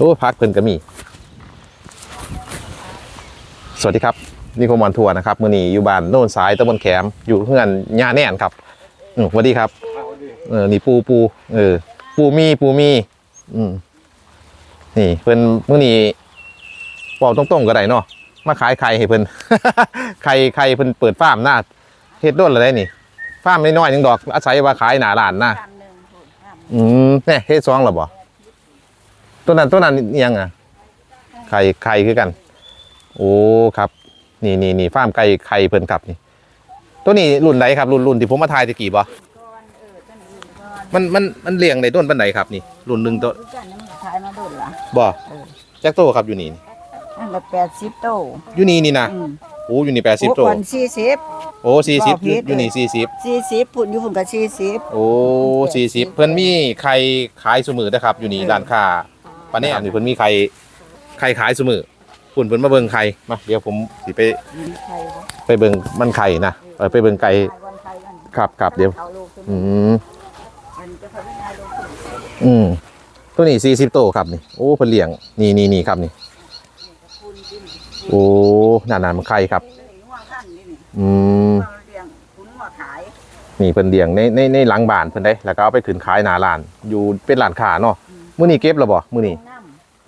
โอ้พักเพิ่นก็มี สวัสดีครับนี่คมวันทัวร์นะครับมือนี้อยู่บ้านโน่นสายตะบนแขมอยู่เพื่อนย่าแน่นครับอืมสวัสดีครับเออนี่ปูปูเออ ปูมีปูมี อืมนี่เพิ่นมื้อนี้บอกตรงๆก็ได้เนาะมาขายไข่ให้เพิ่นไข่ไข่เพิ่นเปิดฟาร์มหน้าเฮ็ดโด้นอะไรนี่ฟาร์มน้อยๆหนึงดอกอาศัยว่าขายหน้าร้านนะอืมเนี่ยเฮ็ดซองแล้วบ่ ตัวนั้นตัวนั้นอิหยังอะไข่ไข่คือกัน โอ้ครับ นี่นี่นี่ฟาร์มไก่ไข่เพิ่นครับนี่ ตัวนี้รุ่นไหนครับ รุ่นรุ่นที่ผมมาทายตะกี้บ่มันมันมันเลี้ยงในต้นปันไหนครับนี่ รุ่นหนึ่งตัวรู้จักน้ำมันขายมาโดนละบ่เออแจ็คโตครับอยู่นี่นี่นั่นก็แปดสิบโตอยู่นี่นี่นะอืมโอ้อยู่นี่แปดสิบโตคนสี่สิบโอ้สี่สิบบ่ผิดอยู่นี่สี่สิบสี่สิบพุ่นอยู่พุ่นก็สี่สิบโอ้สี่สิบเพิ่นมีไข่ขายสมือนะครับ อยู่นี่ร้านค้า ปาแนมนี่เพิ่นมีไข่ไข่ขายสมือคุณเพิ่นมาเบิ่งไข่มาเดี๋ยวผมสิไปยินไข่บ่ไปเบิ่งมันไข่นะเออไปเบิ่งไก่ขายวันไข่กันครับครับเดี๋ยวอาลูกขึ้นอืมมันจะทำให้นายลงขึ้นอืมตัวนี้สี่สิบโตครับนี่โอ้เพิ่นเลี้ยงนี่นี่นี่ครับนี่คุณกินโอ้นั่นน่ะมันไข่ครับเลยหัวขั้นนี่นี่อืมเราเลี้ยงคุณหัวขายนี่เพิ่นเลี้ยงในในในหลังบ้านเพิ่นได้แล้วก็เอาไปขึ้นขายหน้าร้าน อยู่เป็นร้านค้าเนาะ มื้อนี้เก็บแล้วบ่มื้อนี้น้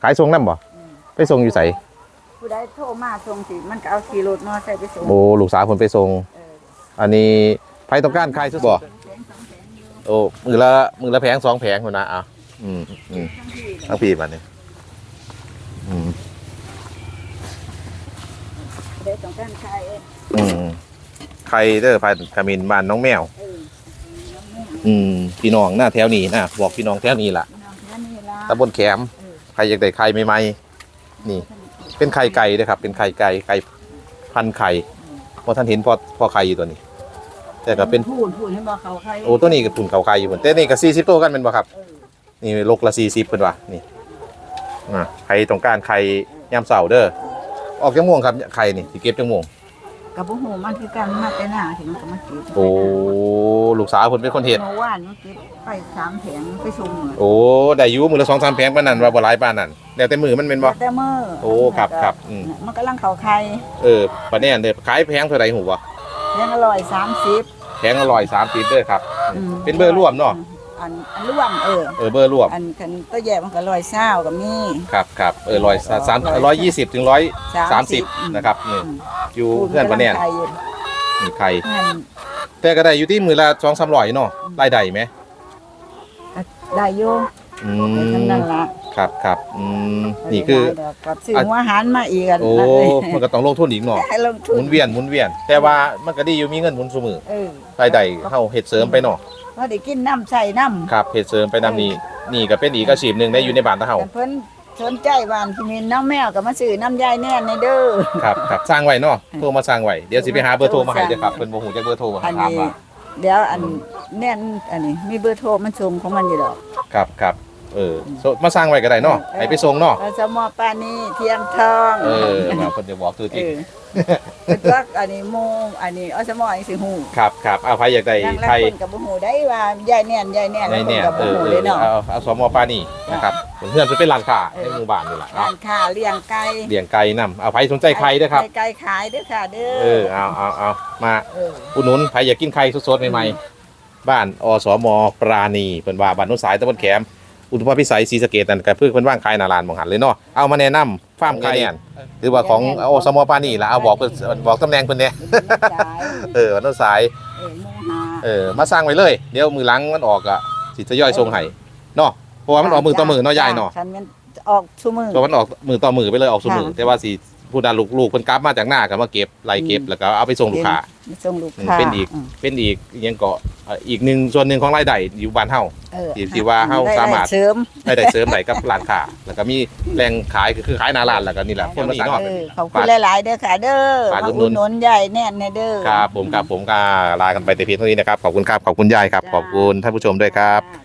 ขายส่งนํบ่ำอืมไปส่งอยู่ไสผู้ใดโทรมาส่งสิมันก็เอาขี่รถมอไซค์ไปส่งโอ้ลูกสาวเพิ่นไปส่ง เอออันนี้ไผต้องการขายซุบ่แสนสองแสนอยู่โอ้มือละมือละแผงสองแผงพุ่นนะอะอืมอืม ทั้งที่เลยทั้งปีบัดนี้อืมผู้ใดต้องการขายเองอืมใครเด้อพันขมินบ้านน้องแมว เออน้องแม่อืมพี่น้องหน้าแถวนี้นะบอกพี่น้องแถวนี้ล่ะน้องแค่นี้ละ ตำบลแขมเออใครอยากได้ไข่ใหม่ๆนี่ เป็นไข่ไก่ด้วยครับ เป็นไข่ไก่ไก่พันไข่พอท่านเห็นพอพอไข่อยู่ตัวนี้ แต่ก็เป็นพูดพูดให้บอกเขาใครโอ้ตัวนี้ก็ปุ่นเขาไข่อยู่เหมือนแต่นี่ก็สี่สิบตัวกันเป็นบ่ครับเออนี่ลกละสี่สิบเป็นว่ะนี่อ่าใครต้องการไข่ยามเสาร์เด้อออกจังม่วงครับไข่นี่ที่เก็บจังม่วง กับบุหูมันคือกันมาแต่หน้าถึงมันก็มาเก็บโอ้ลูกสาวคนเป็นคนเห็ดเมื่อวานมันเก็บไปสามแผงไปส่งเลยโอ้ได้อยูมือละสองสามแผงปานนั้นว่าบ่หลายปานนั้นแล้วแต่มือมันเป็นบ่ แต่เมื่อโอ้ครับครับอืม มันกำลังเขาไข่เออปานนี้เด้อขายแพงเท่าไหร่หูบ่แพงอร่อยสามสิบแพงอร่อย3ปีเด้อครับ เป็นเบอร์ร่วมเนาะ อันอันร่วมเออ เออเบอร์ร่วมอันคันตัวแย่มันก็ร้อยเศร้ากับมีครับครับเออร้อยสามร้อยยี่สิบถึงร้อยสามสิบอืมนะครับนี่อืมอยู่เพื่อนปานแน่นไข่อยู่นี่ไข่เพื่อนแต่ก็ได้อยู่ที่มือละสองสามร้อยเนาะรายได้ไหมได้อยู่อืไปมทำนั่นละครับครับอืมนี่คือได้ดกกับซื้อหัวอาหารมาอีกอันโอ้นั้นเลยมันก็ต้องลงทุนอีกเนาะให้ลงหทุมุนนเวียนหมุนเวียน แต่ว่ามันก็ดีอยู่มีเงินหมุนเสมอเออรายได้เข้าเฮ็ดเสริมไปเนาะ พอได้กินน้ำใส่น้ำครับเฮ็ดเสริมไปนำนี้นี่ก็เป็นอีกอาชีพหนึ่งได้อยู่ในบ้านตะเฮาแต่เพิ่นสนใจบ้านพี่มินน้ำแมวก็มาซื้อน้ำยายแน่นในเด้อ ครับครับสร้างไว้เนาะโทรมาสร้างไว้เดี๋ยวสิไปหาเบอร์โทรมาให้เด้อครับเพิ่นบ่ฮู้จักเบอร์โทรอันถามนี้ว่าเดี๋ยวอันแน่นอันนี้มีเบอร์โทรมันส่งของมันอยู่ดอก ครับครับ เออโซมาสร้างไว้ก็ได้เนาะให้ไปส่งเนาะอสมอปานีเทียมทองเออมาเพิ่นจะบอกตัวจเอริงอเป็นตัวอันนี้โมงอันนี้อสมออีกสิหูครับครับเอาใครอยากได้นางละใครคนกับบ่หูได้ว่ายายแน่นยายแน่นในละคนเนี่ยกับเอบ่อหูเอเลอยเนาะเอาเอาสมอปานี่นะครับเพื่อนจะเป็นร้านค้าในหมู่บ้านนี่แหละร้าเอานค้าเลี้ยงไก่เลี้ยงไก่นํเอาใครสนใจไข่เด้อครับไก่ขายเด้อค่ะเด้อเออเอาเอาเอามาเอออุดหนุนใครอยากกินไข่สดๆใหม่ๆบ้านอสมปราณีเพิ่นว่าบ้านโนนสายตะบนแขม อุทุมพรพิสัยศรีสะเกดนั่นก็เพื่อเพิ่นว่างขายหนาลานบางหันเลยเนาะเอามาแนะนำฟาร์มไก่เนี่ยหรือว่าของอสมปราณีล่ะเอาบอกเพิ่นบอกตำแหน่งเพิ่นเนี่ยเป็นน้ำสายเออบ้านโนนสายเออหมูหาเออ มาสร้างไว้เลย เดี๋ยวมือหลังมันออกอะสิทยอยส่งให้เนาะเพราะว่ามันออกมือต่อมือเนาะยายเนาะฉันมันออกชั่วมือเพราะมันออกมือต่อมือไปเลยออกสมือค่ะแต่ว่าสิ ผู้ดาลูกลูกเพิ่นกลับมาจากหน้าก็มาเก็บไล่เก็บอืมแล้วก็เอาไปส่งลูกค้ามาส่งลูกอืมค้าเป็นอีกมเป็นอีกอิหยังเกาะเอ่ออีกหนึ่งส่วนหนึ่งของรายได้อยู่บ้านเฮาเออที่ที่ว่าเฮาได้สามารถได้เสริมรายได้เสริมได้กับร้านค้าแล้วก็มีแหล่งขายก็คือขายหน้าร้านแล้วก็นี่แหละคนมาสั่งเออขอบคุณหลายๆเด้อค่ะเด้อฝากมาอุดหนุอุนดหนุนใหญ่แน่นในเด้อครับผมครับผมก็ลากันไปแต่เพียงเท่านี้นะครับขอบคุณครับขอบคุณยายครับขอบคุณท่านผู้ชมด้วยครับค่ะ